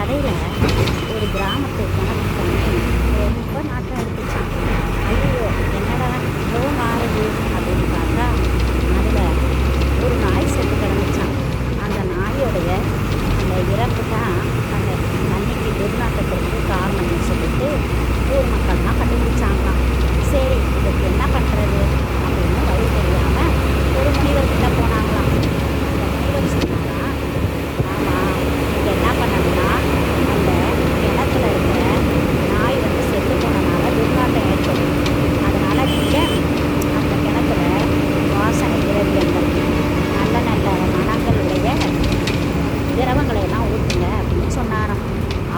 சொல்லலாம்னு கதையில் ஒரு கிராமத்து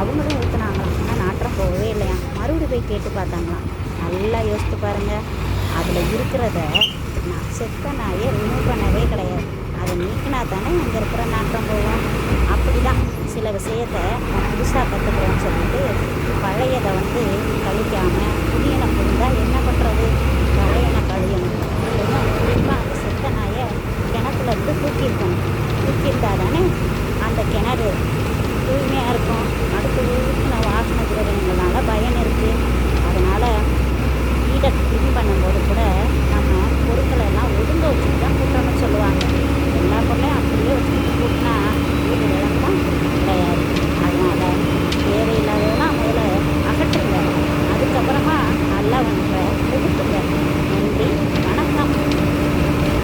அவங்களும் ஊற்றுனாங்களாம் ஆனால் நாட்டுற போகவே இல்லையா? மறுபடியும் போய் கேட்டு பார்த்தாங்களாம். நல்லா யோசித்து பாருங்கள் அதில் இருக்கிறத நான் செத்த நாயை ரிமூவ் பண்ணவே கிடையாது. அதை நீக்கினா தானே இங்கே இருக்கிற நாட்டம் போவோம் அப்படி தான் சில விஷயத்தை புதுசாக கற்றுக்கிறோன்னு சொல்லிட்டு பழையதை வந்து கழிக்காமல் புதியனை புரிந்தால் என்ன பண்ணுறது பழையனை கழியணும். இல்லைன்னா குறிப்பாக அந்த செத்த நாயை கிணத்துல இருந்து தூக்கியிருக்கணும். தூக்கியிருந்தா தானே அந்த கிணறு தூய்மையாக இருக்கும். அடுத்து